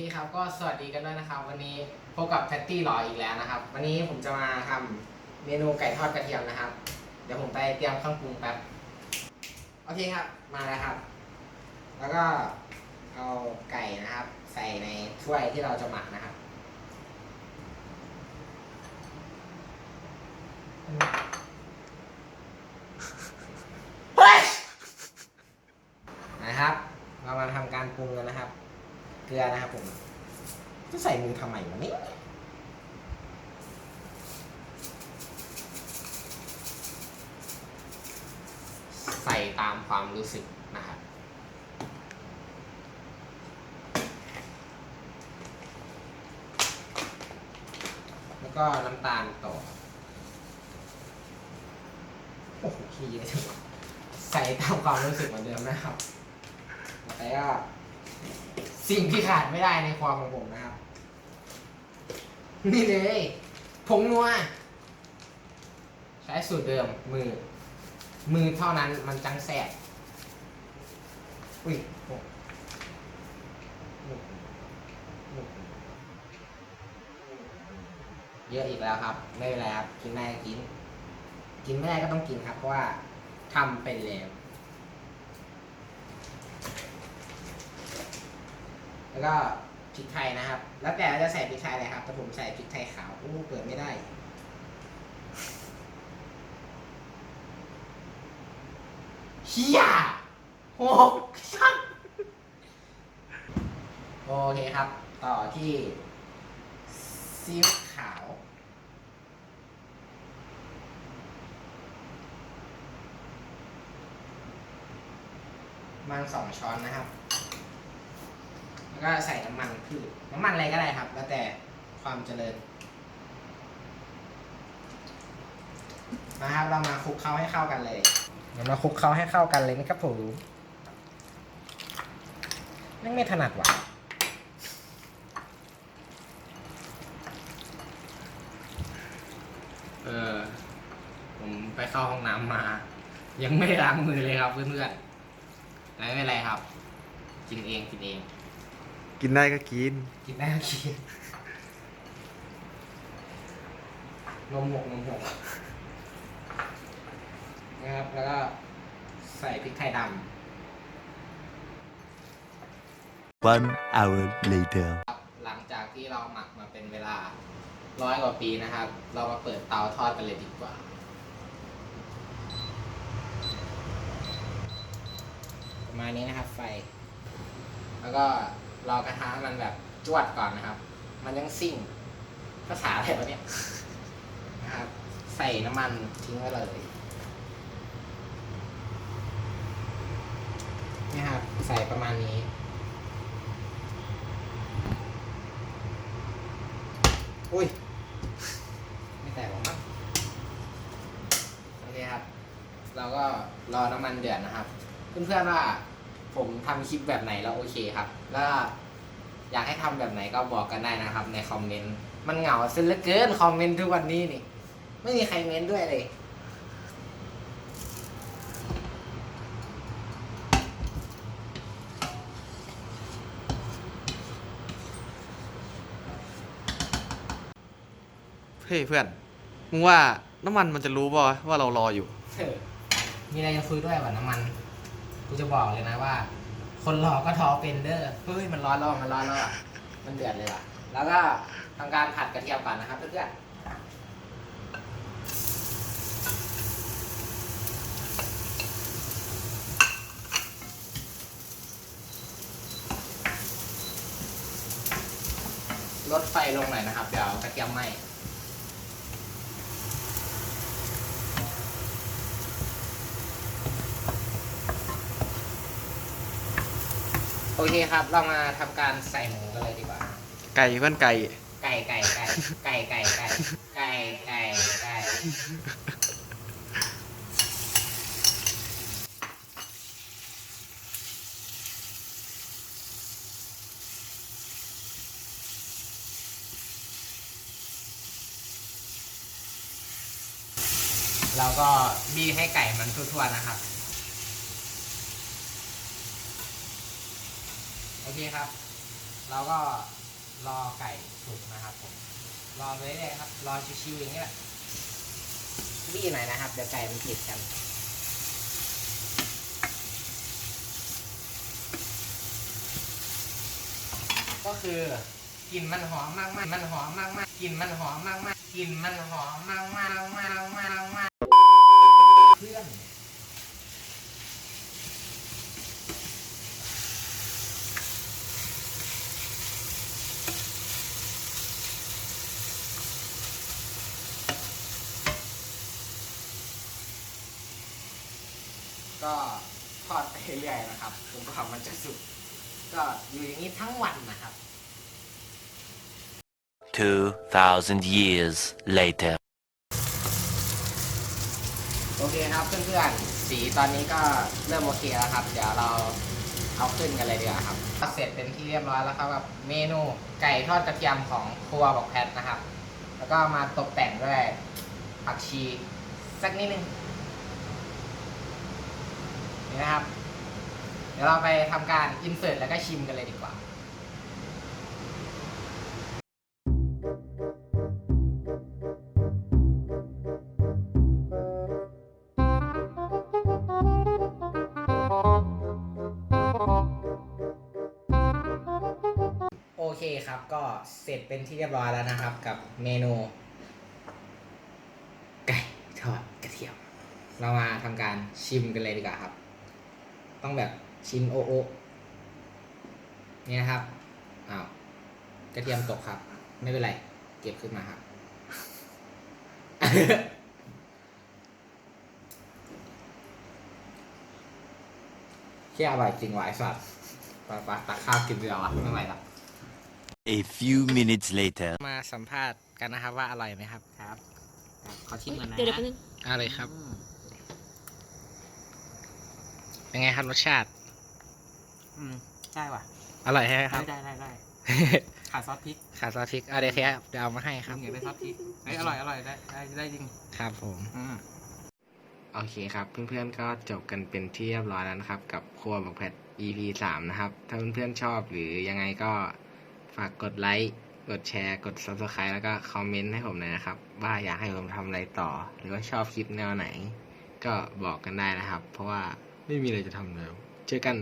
เคครับก็สวัสดีกันด้วยนะครับ วันนี้พบกับแพตตี้หล่ออีกแล้วนะครับ วันนี้ผมจะมาทำเมนูไก่ทอดกระเทียมนะครับ เดี๋ยวผมไปเตรียมเครื่องปรุงแป๊บโอเคครับมาแล้วครับ แล้วก็เอาไก่นะครับ ใส่ในถ้วยที่เราจะหมักนะครับ เฮ้ยนะครับ เรามาทำการปรุงกันนะครับ เกลือนะครับผม จะใส่มือทำไมวะนี่ใส่ตามความรู้สึกนะครับแล้วก็น้ำตาลต่อ โอ้โหขี้เยอะจังใส่ตามความรู้สึกเหมือนเดิมนะครับแต่ก็ สิ่งที่ขาดไม่ได้ในความของผมนะครับ นี่เลยผงนัว ใช้สูตรเดิมมือ มือเท่านั้นมันจังแสบอุ้ยเยอะอีกแล้วครับ ไม่เป็นไรครับ กินได้กิน กินไม่ได้ก็ต้องกินครับ เพราะว่าทำเป็นแล้ว แล้วก็พริกไทยนะครับ แล้วแต่ว่าจะใส่พริกไทยอะไรครับ แต่ผมใส่พริกไทยขาวอู้เปิดไม่ได้ เฮียโหชัดโอเคครับ ต่อที่ซีอิ๊วขาว มันสองช้อนนะครับ ก็ใส่น้ำมันพืชน้ำมันอะไรก็ได้ครับ แล้วแต่ความเจริญนะครับ เรามาคลุกเคล้าให้เข้ากันเลยเดี๋ยวมาคลุกเคล้าให้เข้ากันเลยนะครับผมไม่งไม่ถนัดว่ะเออผมไปเข้าห้องน้ำมา ยังไม่ได้ล้างมือเลยครับเพื่อนๆไม่เป็นไรครับ กินเองกินเอง กินได้ก็กิน กินได้ก็กินนมหกนมหกนะครับ แล้วก็ใส่พริกไทยด One hour later. ำครับหลังจากที่เราหมักมาเป็นเวลาร้อยกว่าปีนะครับ เรามาเปิดเตาทอดกันเลยดีกว่า ประมาณนี้นะครับไฟ แล้วก็ รอกระทะมันแบบจวดก่อนนะครับ มันยังซิ่งภาษาอะไรวะเนี่ยนะครับ ใส่น้ำมันทิ้งไว้เลยนี่ครับ ใส่ประมาณนี้ อุ้ย ไม่แตกหรอกมั้งโอเคครับ เราก็รอน้ำมันเดือดนะครับ เพื่อนๆว่า ผมทำคลิปแบบไหนแล้วโอเคครับ แล้วอยากให้ทำแบบไหนก็บอกกันได้นะครับ ในคอมเมนต์มันเหงาเส้นเหลือเกินคอมเมนต์ทุกวันนี้นี่ไม่มีใครเม้นด้วยเลยเฮ้ยเพื่อน มึงว่าน้ำมันมันจะรู้ป่าวว่าเรารออยู่เออมีอะไรจะคุยด้วยว่าน้ำมัน กูจะบอกเลยนะว่า คนรอก็ท้อเป็นเด้อเฮ้ยมันร้อนแล้วอมันร้อนแล้วอะมันเดือดเลยว่ะ แล้วก็ทำการผัดกระเทียมก่อนนะครับเพื่อนลดไฟลงหน่อยนะครับ เดี๋ยวกระเทียมไหม้ โอเคครับ เรามาทำการใส่หมูกันเลยดีกว่า ไก่เพื่อนไก่ ไก่ไก่ไก่ไก่ไก่ไก่ไก่ไก่ไก่เราก็บี้ให้ไก่มันทั่วๆนะครับ โอ เคครับ เราก็รอไก่สุกนะครับผม รอไปเรื่อยๆครับ รอชิวๆอย่างนี้แหละวี่หน่อยนะครับ เดี๋ยวไก่มันติดกัน ก็คือกลิ่นมันหอมมากๆ มันหอมมากๆกลิ่นมันหอมมากๆกลิ่นมันหอมมากๆมากๆมากๆมาก ก็ทอดไปเรื่อยๆนะครับจนกว่ามันจะสุกก็อยู่อย่างนี้ทั้งวันนะครับ 2,000 years later. โอเคครับเพื่อนๆ สีตอนนี้ก็เริ่มโอเคแล้วครับ เดี๋ยวเราเอาขึ้นกันเลยดีกว่าครับเสร็จเป็นที่เรียบร้อยแล้วครับกับเมนูไก่ทอดกระเทียมของครัวบอกแพทนะครับ แล้วก็มาตกแต่งด้วยผักชีสักนิดนึง นะครับ เดี๋ยวเราไปทำการอินเสิร์ตแล้วก็ชิมกันเลยดีกว่าโอเคครับก็เสร็จเป็นที่เรียบร้อยแล้วนะครับ กับเมนูไก่ทอดกระเทียม เรามาทำการชิมกันเลยดีกว่าครับ ต้องแบบชิมโอโอนี่นะครับอ้าวกระเทียมตกครับ ไม่เป็นไร เก็บขึ้นมาครับ เชี่ยอร่อยจริงวะไอ้สัตว์ปะปะตักข้าวกินเรือวะไม่ไหวละ A few minutes later. มาสัมภาษณ์กันนะครับว่าอร่อยไหมครับ ครับ ขอชิมก่อนนะเดี๋ยวเดี๋ยวแป๊บนึง อะไรครับ เป็นไงครับรสชาติ อืมได้ว่ะอร่อยใช่ไหมคได้รับ ได้ได้ได้ขาดซอสพริกขาดซอสพริกเอาเดี๋ยวครับเดี๋ยวเอามาให้ครับอยากได้ซอสพริกเฮ้ยอร่อยอร่อยได้ได้ได้จริง ครับผม อืม โอเคครับ เพื่อนๆก็จบกันเป็นที่เรียบร้อยแล้วนะครับ กับครัวบักแพท EP สามนะครับ ถ้าเพื่อนๆชอบหรือยังไงก็ฝากกดไลค์ กดแชร์ กด subscribe แล้วก็คอมเมนต์ให้ผมหน่อยนะครับ ว่าอยากให้ผมทำอะไรต่อ หรือว่าชอบคลิปแนวไหน ก็บอกกันได้นะครับ เพราะว่า ไม่มีอะไรจะทำแล้ว เจอกัน